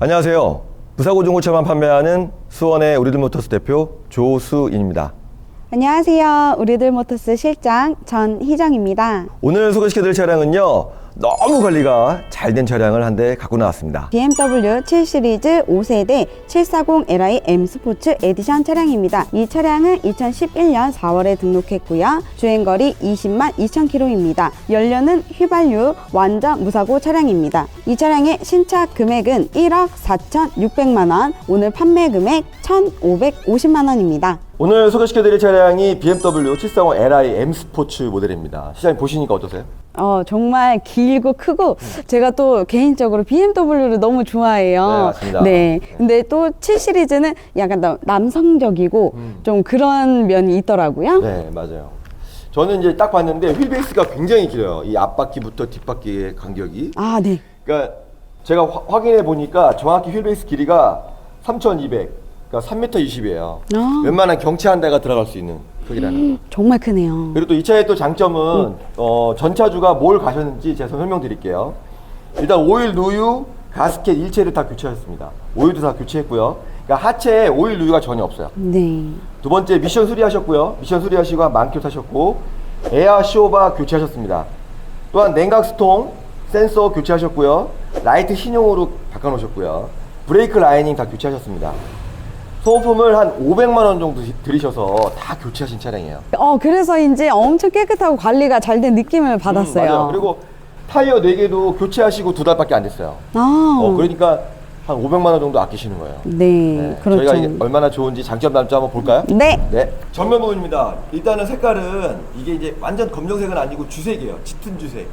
안녕하세요. 무사고 중고차만 판매하는 수원의 우리들 모터스 대표 조수인입니다. 안녕하세요. 우리들 모터스 실장 전희정입니다. 오늘 소개시켜드릴 차량은요. 너무 관리가 잘 된 차량을 한 대 갖고 나왔습니다. BMW 7 시리즈 5세대 740li M 스포츠 에디션 차량입니다. 이 차량은 2011년 4월에 등록했고요. 주행거리 20만 2천 킬로입니다. 연료는 휘발유 완전 무사고 차량입니다. 이 차량의 신차 금액은 1억 4,600만 원, 오늘 판매 금액 1,550만 원입니다. 오늘 소개시켜드릴 차량이 BMW 730Li M 스포츠 모델입니다. 시장님 보시니까 어떠세요? 어, 정말 길고 크고 제가 또 개인적으로 BMW를 너무 좋아해요. 네, 맞습니다. 네. 근데 또 7 시리즈는 약간 더 남성적이고 좀 그런 면이 있더라고요. 네, 맞아요. 저는 이제 딱 봤는데 휠베이스가 굉장히 길어요. 이 앞바퀴부터 뒷바퀴의 간격이. 아, 네. 그러니까 제가 화- 확인해 보니까 정확히 휠베이스 길이가 3,200, 그러니까 3m 20이에요. 아. 웬만한 경차 한 대가 들어갈 수 있는 크기라는 거. 정말 크네요. 그리고 또 이 차의 또 장점은 어, 전차주가 뭘 가셨는지 제가 설명드릴게요. 일단 오일 누유, 가스켓 일체를 다 교체하셨습니다. 오일도 다 교체했고요. 그러니까 하체에 오일 누유가 전혀 없어요. 네. 두 번째 미션 수리하셨고요. 미션 수리하시고 한 만킬로 타셨고 에어 쇼바 교체하셨습니다. 또한 냉각 스통 센서 교체하셨고요. 라이트 신용으로 바꿔놓으셨고요. 브레이크 라이닝 다 교체하셨습니다. 소모품을 한 500만 원 정도 들이셔서 다 교체하신 차량이에요. 어, 그래서 이제 엄청 깨끗하고 관리가 잘 된 느낌을 받았어요. 음, 맞아요. 그리고 타이어 4개도 교체하시고 두 달밖에 안 됐어요. 아, 어, 그러니까 한 500만 원 정도 아끼시는 거예요. 네, 네, 그렇죠. 저희가 얼마나 좋은지 장점 단점 한번 볼까요? 네. 네. 전면 부분입니다. 일단은 색깔은 이게 이제 완전 검정색은 아니고 주색이에요. 짙은 주색.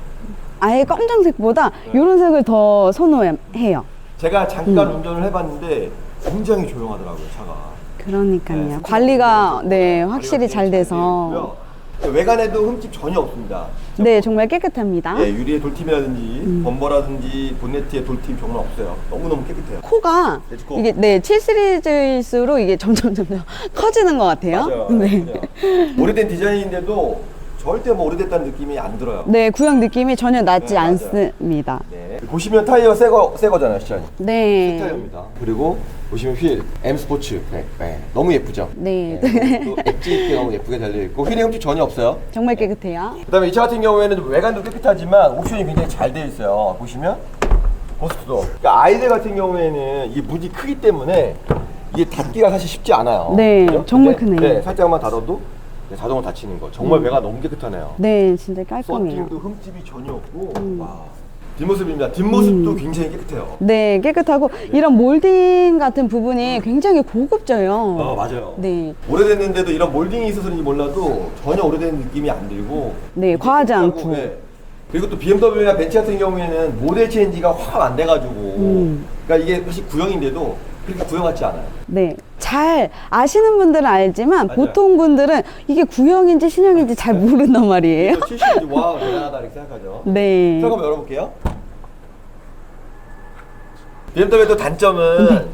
아예 검정색보다 이런 색을 더 선호해요. 제가 잠깐 음. 운전을 해봤는데 굉장히 조용하더라고요, 차가. 그러니까요. 네, 관리가 네 관리가 확실히 잘돼 돼서 있고요. 외관에도 흠집 전혀 없습니다. 네 정말 깨끗합니다. 예, 유리에 돌팀이라든지 음. 범버라든지 본네트에 돌팀 정말 없어요. 너무너무 깨끗해요. 코가 네, 코. 이게 네 7 시리즈일수록 이게 점점 점점 커지는 것 같아요. 맞아요. 네. 맞아요. 오래된 디자인인데도 절대 뭐 오래됐다는 느낌이 안 들어요. 네 구형 느낌이 전혀 나지 네, 맞아요. 않습니다. 네. 보시면 타이어 새거 새 거잖아요, 시장님. 네. 타이어입니다. 그리고 보시면 휠 M 스포츠 네, 네. 너무 예쁘죠? 네. 또 엣지 있게 너무 예쁘게 달려 있고 휠에 흠집 전혀 없어요. 정말 깨끗해요. 그다음에 이 차 같은 경우에는 좀 외관도 깨끗하지만 옵션이 굉장히 잘 되어 있어요. 보시면 고스트도. 그러니까 아이들 같은 경우에는 이 문이 크기 때문에 이게 닫기가 사실 쉽지 않아요. 네, 그죠? 정말 근데, 크네요. 네, 살짝만 닫아도 네, 자동으로 닫히는 거. 정말 외관 너무 깨끗하네요. 네 진짜 깔끔해요. 썬팅도 흠집이 전혀 없고 와. 뒷모습입니다. 뒷모습도 굉장히 깨끗해요. 네 깨끗하고 이런 몰딩 같은 부분이 굉장히 고급져요. 어 맞아요. 네. 오래됐는데도 이런 몰딩이 있어서인지 몰라도 전혀 오래된 느낌이 안 들고 네, 과하지 깨끗하고, 않고. 네. 그리고 또 BMW나 벤츠 같은 경우에는 모델 체인지가 확 안 돼가지고 음. 그러니까 이게 사실 구형인데도 그렇게 구형 같지 않아요. 네. 잘 아시는 분들은 알지만 맞아요. 보통 분들은 이게 구형인지 신형인지 잘 모른단 말이에요. 70인지 와 대단하다 이렇게 생각하죠. 네. 한번 열어볼게요. BMW의 또 단점은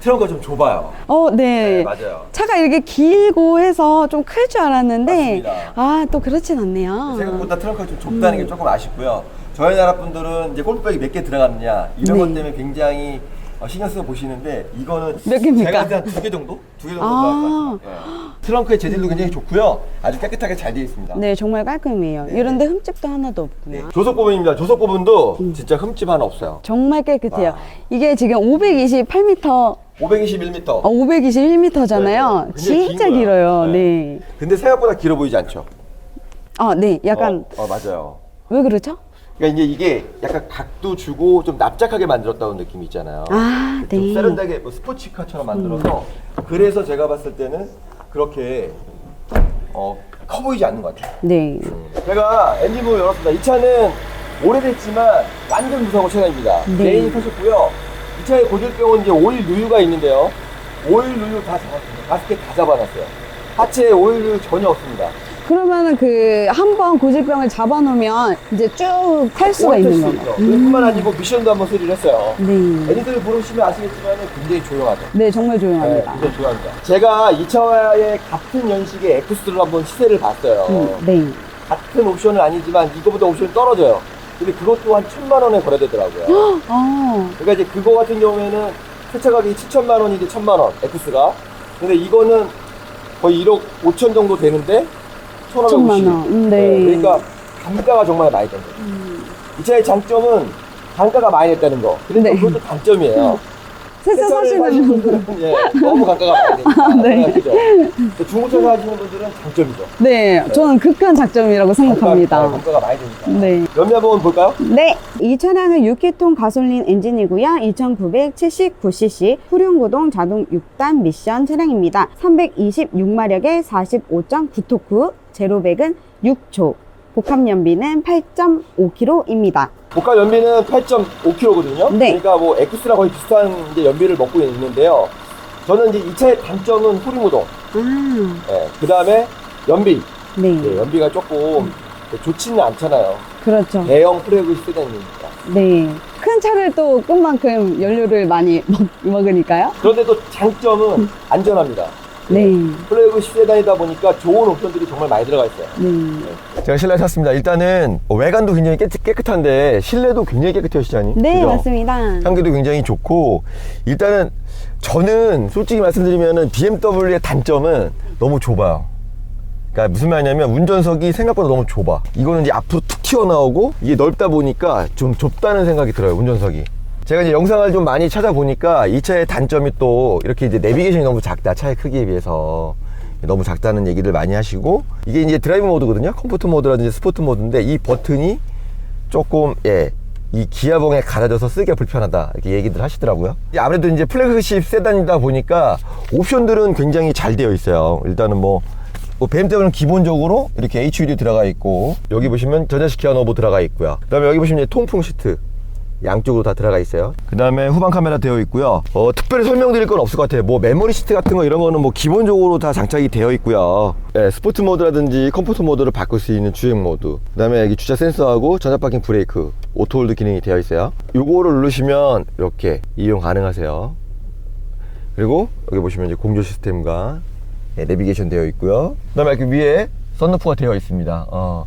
트렁크가 좀 좁아요. 어, 네. 네, 맞아요. 차가 이렇게 길고 해서 좀 클 줄 알았는데 맞습니다. 아, 또 그렇진 않네요. 생각보다 트렁크가 좀 좁다는 음. 게 조금 아쉽고요. 저희 나라 분들은 이제 골프백이 몇 개 들어갔느냐 이런 네. 것 때문에 굉장히 어, 신경 쓰고 보시는데 이거는 몇 개입니까? 제가 한두 개 정도? 두 개 정도 아. 들어갈 것 같아요. 예. 트렁크의 재질도 굉장히 좋고요. 아주 깨끗하게 잘 되어 있습니다. 네, 정말 깔끔해요. 이런데 흠집도 하나도 없고요. 네. 조석 부분입니다. 조석 부분도 진짜 흠집 하나 없어요. 정말 깨끗해요. 와. 이게 지금 528m, 521m. 어, 521m잖아요. 네, 네. 굉장히 진짜 긴 거야. 길어요. 네. 네. 근데 생각보다 길어 보이지 않죠? 어, 네. 약간 어, 어, 맞아요. 왜 그렇죠? 그러니까 이제 이게 약간 각도 주고 좀 납작하게 만들었다는 느낌이 있잖아요. 아, 좀 네. 세련되게 뭐 스포츠카처럼 만들어서 그래서 제가 봤을 때는 그렇게 어, 커 보이지 않는 것 같아요. 네. 제가 엔진부분 열었습니다. 이 차는 오래됐지만 완전 무사고 차량입니다. 네. 레인이 터졌고요. 이 차의 고질병은 이제 오일 누유가 있는데요. 오일 누유 다 잡았습니다. 가스켓 다 잡아놨어요. 하체에 오일 누유 전혀 없습니다. 그러면은 그 한 번 고질병을 잡아놓으면 이제 쭉 탈 수가 있는 수 거예요. 있죠. 뿐만 아니고 미션도 한번 수리를 했어요. 네. 애니들 보시면 아시겠지만 굉장히 조용하죠. 네, 정말 네, 조용합니다. 굉장히 조용합니다. 제가 이 차와의 같은 연식의 엑스를 한번 시세를 봤어요. 음, 네. 같은 옵션은 아니지만 이거보다 옵션이 떨어져요. 근데 그것도 한 천만 원에 거래되더라고요. 어, 그러니까 이제 그거 같은 경우에는 세차 가격이 7천만 원인데 천만 원 X가. 근데 이거는 거의 1억 5천 정도 되는데 1,550. 천만 원. 음, 네. 그러니까 단가가 정말 많이 된 거죠. 이 차의 장점은 단가가 많이 냈다는 거. 그러니까 네. 그것도 단점이에요. 세차 세차를 사시는 분들. 분들은 예, 너무 많이 되니까. 네. 그죠? 근데 중고차 하시는 분들은 장점이죠. 네, 저는 극한 장점이라고 생각합니다. 단가가 많이 되니까. 네. 연비 한번 볼까요? 네. 이 차량은 6기통 가솔린 엔진이고요. 2979cc 후륜구동 자동 6단 미션 차량입니다. 326마력의 45.9토크, 제로백은 6초, 복합 연비는 8.5km입니다. 복합 연비는 8.5km거든요. 네. 그러니까 뭐 X랑 거의 비슷한 이제 연비를 먹고 있는데요. 저는 이제 이 차의 단점은 후리 무동. 아, 예, 그 다음에 연비. 네. 예, 연비가 조금 좋지는 않잖아요. 그렇죠. 대형 프레그 세단이니까. 네. 큰 차를 또 끈만큼 연료를 많이 먹, 먹으니까요. 그런데 또 장점은 안전합니다. 네. 프레그 세단이다 보니까 좋은 옵션들이 정말 많이 들어가 있어요. 네. 제가 실내 탔습니다. 일단은 외관도 굉장히 깨끗, 한데 실내도 굉장히 깨끗해요, 시장님. 네, 맞습니다. 향기도 굉장히 좋고 일단은 저는 솔직히 말씀드리면은 BMW의 단점은 너무 좁아요. 그러니까 무슨 말이냐면 운전석이 생각보다 너무 좁아. 이거는 이제 앞으로 툭 튀어나오고 이게 넓다 보니까 좀 좁다는 생각이 들어요, 운전석이. 제가 이제 영상을 좀 많이 찾아보니까 이 차의 단점이 또 이렇게 이제 내비게이션이 너무 작다, 차의 크기에 비해서. 너무 작다는 얘기를 많이 하시고 이게 이제 드라이브 모드거든요. 컴포트 모드라든지 스포트 모드인데 이 버튼이 조금 예. 이 기아봉에 갈아져서 쓰기가 불편하다 이렇게 얘기들 하시더라고요 아무래도 이제 플래그십 세단이다 보니까 옵션들은 굉장히 잘 되어 있어요 일단은 뭐, 뭐 BMW는 기본적으로 이렇게 HUD 들어가 있고 여기 보시면 전자식 기아 노브 들어가 있고요 그 다음에 여기 보시면 통풍 시트 양쪽으로 다 들어가 있어요. 그 다음에 후방 카메라 되어 있고요. 어, 특별히 설명드릴 건 없을 것 같아요. 뭐 메모리 시트 같은 거 이런 거는 뭐 기본적으로 다 장착이 되어 있고요. 예, 스포츠 모드라든지 컴포트 모드를 바꿀 수 있는 주행 모드. 그 다음에 여기 주차 센서하고 전자 파킹 브레이크, 오토홀드 기능이 되어 있어요. 요거를 누르시면 이렇게 이용 가능하세요. 그리고 여기 보시면 이제 공조 시스템과 예, 내비게이션 되어 있고요. 그 다음에 이렇게 위에 썬루프가 되어 있습니다. 어.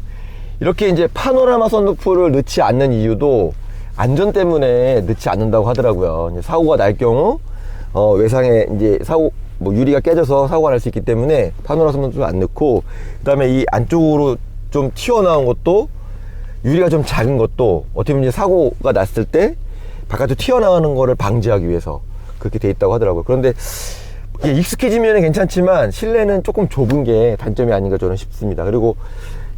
이렇게 이제 파노라마 썬루프를 넣지 않는 이유도 안전 때문에 넣지 않는다고 하더라고요. 사고가 날 경우 어, 외상에 이제 사고 뭐 유리가 깨져서 사고가 날 수 있기 때문에 파노라마 썬루프를 안 넣고 그다음에 이 안쪽으로 좀 튀어나온 것도 유리가 좀 작은 것도 어떻게 보면 이제 사고가 났을 때 바깥으로 튀어나가는 거를 방지하기 위해서 그렇게 돼 있다고 하더라고요. 그런데 이게 익숙해지면 괜찮지만 실내는 조금 좁은 게 단점이 아닌가 저는 싶습니다. 그리고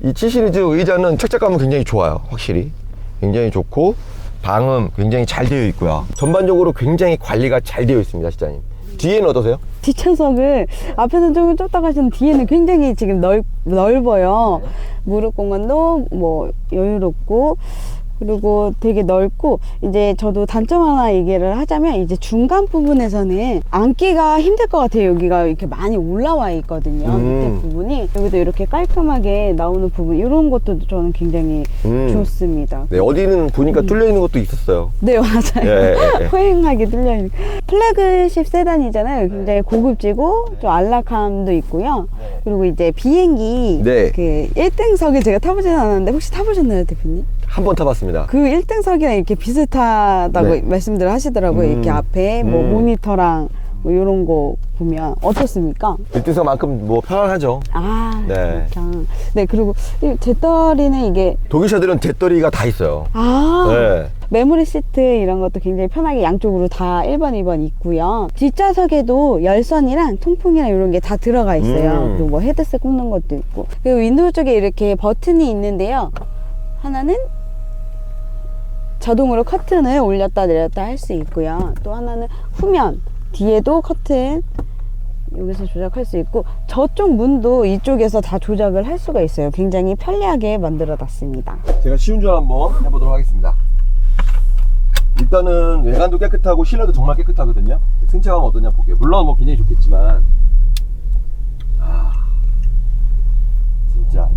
이 7 시리즈 의자는 착착감은 굉장히 좋아요. 확실히. 굉장히 좋고 방음 굉장히 잘 되어 있고요. 전반적으로 굉장히 관리가 잘 되어 있습니다, 시장님. 뒤에는 어떠세요? 뒷좌석을 앞에는 조금 좁다고 하시는 뒤에는 굉장히 지금 넓, 넓어요. 무릎 공간도 뭐 여유롭고 그리고 되게 넓고 이제 저도 단점 하나 얘기를 하자면 이제 중간 부분에서는 앉기가 힘들 것 같아요. 여기가 이렇게 많이 올라와 있거든요. 음. 밑에 부분이 여기도 이렇게 깔끔하게 나오는 부분 이런 것도 저는 굉장히 음. 좋습니다. 네, 어디는 보니까 뚫려 있는 것도 있었어요. 네 맞아요. 예, 예, 예. 호행하게 뚫려 있는 플래그십 세단이잖아요. 굉장히 고급지고 좀 안락함도 있고요. 그리고 이제 비행기 네. 그 1등석을 제가 타보진 않았는데 혹시 타보셨나요, 대표님? 한 번 타봤습니다. 그 1등석이랑 이렇게 비슷하다고 네. 말씀들을 하시더라고요. 음. 이렇게 앞에 뭐 음. 모니터랑 뭐 이런 거 보면 어떻습니까? 1등석만큼 뭐 편안하죠. 아, 네. 진짜. 네, 그리고 이 제떨이는 이게 독일차들은 대떨이가 다 있어요. 아, 네. 메모리 시트 이런 것도 굉장히 편하게 양쪽으로 다 1번, 2번 있고요. 뒷좌석에도 열선이랑 통풍이랑 이런 게 다 들어가 있어요. 음. 그리고 뭐 헤드셋 꼽는 것도 있고. 그리고 윈도우 쪽에 이렇게 버튼이 있는데요. 하나는 자동으로 커튼을 올렸다 내렸다 할 수 있고요. 또 하나는 후면 뒤에도 커튼 여기서 조작할 수 있고 저쪽 문도 이쪽에서 다 조작을 할 수가 있어요. 굉장히 편리하게 만들어 놨습니다. 제가 시운전 한번 해보도록 하겠습니다. 일단은 외관도 깨끗하고 실내도 정말 깨끗하거든요. 승차감 어떠냐 볼게요. 물론 뭐 굉장히 좋겠지만, 아, 진짜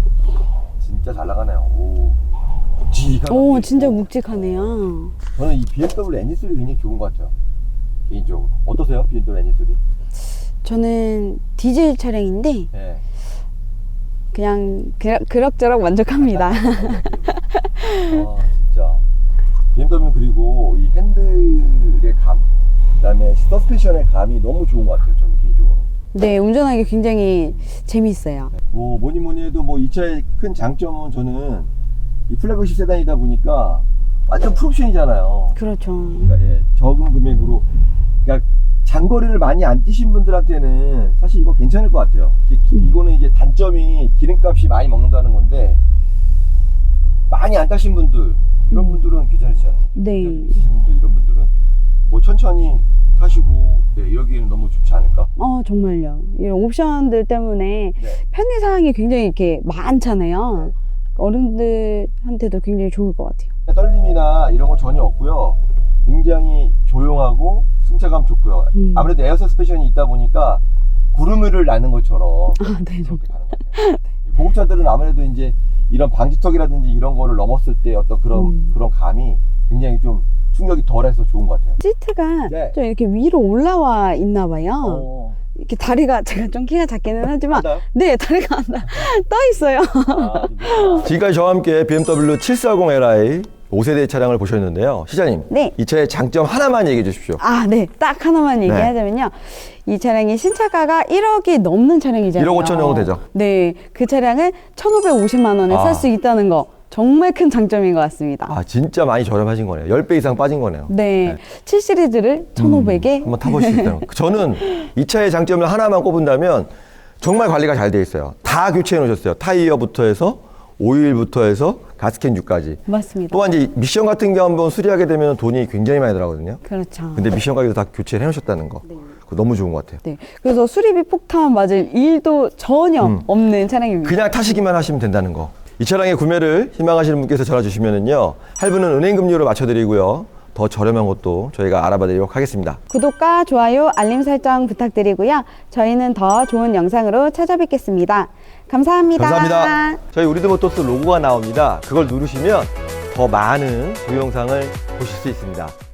진짜 잘 나가네요. 오. 묵직한 오, 진짜. 묵직하네요. 저는 이 BMW NE3 굉장히 좋은 것 같아요. 개인적으로. 어떠세요? BMW NE3? 저는 디젤 차량인데 네. 그냥 그럭- 그럭저럭 만족합니다. 아, 진짜. BMW 그리고 이 핸들의 감, 그다음에 서스펜션의 감이 너무 좋은 것 같아요. 저는 개인적으로. 네, 운전하기 굉장히 재미있어요. 뭐 뭐니 뭐니 해도 뭐 이 차의 큰 장점은 저는 이 플래그십 세단이다 보니까 완전 풀옵션이잖아요. 그렇죠. 그러니까 예, 적은 금액으로 그러니까 장거리를 많이 안 뛰신 분들한테는 사실 이거 괜찮을 것 같아요. 이게 기- 이거는 이제 단점이 기름값이 많이 먹는다는 건데 많이 안 타신 분들 이런 분들은 괜찮으시죠. 네. 있으신 분들 이런 분들은 뭐 천천히 타시고 네, 이러기에는 너무 좋지 않을까? 어, 정말요. 이 옵션들 때문에 네. 편의 사항이 굉장히 이렇게 많잖아요. 어른들한테도 굉장히 좋을 것 같아요. 떨림이나 이런 거 전혀 없고요. 굉장히 조용하고 승차감 좋고요. 음. 아무래도 에어 서스펜션이 있다 보니까 구름을 나는 것처럼 아, 네, 좀. 이렇게 가는 것 같아요. 이 고급차들은 아무래도 이제 이런 방지턱이라든지 이런 거를 넘었을 때 어떤 그런 음. 그런 감이 굉장히 좀 충격이 덜해서 좋은 것 같아요. 시트가 네. 좀 이렇게 위로 올라와 있나 봐요. 어. 이렇게 다리가 제가 좀 키가 작기는 하지만 맞아요? 네, 다리가 안 나. 떠 있어요. 아, 지금까지 저와 함께 BMW 740Li 5세대 차량을 보셨는데요. 시장님, 네. 이 차의 장점 하나만 얘기해 주십시오. 아, 네. 딱 하나만 얘기하자면요. 이 차량이 신차가가 1억이 넘는 차량이잖아요. 1억 5천 정도 되죠. 네. 그 차량을 1,550만 원에 아. 살 수 있다는 거 정말 큰 장점인 것 같습니다. 아, 진짜 많이 저렴하신 거네요. 10배 이상 빠진 거네요. 네. 7 시리즈를 1,500에 한번 타보실 수 있다는 거. 저는 이 차의 장점을 하나만 꼽은다면 정말 관리가 잘 돼 있어요. 다 교체해 놓으셨어요. 타이어부터 해서 오일부터 해서 가스캔주까지. 맞습니다. 또한 이제 미션 같은 경우 한번 수리하게 되면 돈이 굉장히 많이 들어가거든요. 그렇죠. 근데 미션 가게도 다 교체를 해 놓으셨다는 거. 그거 너무 좋은 것 같아요. 네. 그래서 수리비 폭탄 맞을 일도 전혀 음. 없는 차량입니다. 그냥 타시기만 하시면 된다는 거. 이 차량의 구매를 희망하시는 분께서 전화 주시면은요. 할부는 은행 금리로 맞춰드리고요. 더 저렴한 것도 저희가 알아봐드리도록 하겠습니다. 구독과 좋아요, 알림 설정 부탁드리고요. 저희는 더 좋은 영상으로 찾아뵙겠습니다. 감사합니다. 감사합니다. 저희 우리드모토스 로고가 나옵니다. 그걸 누르시면 더 많은 동영상을 보실 수 있습니다.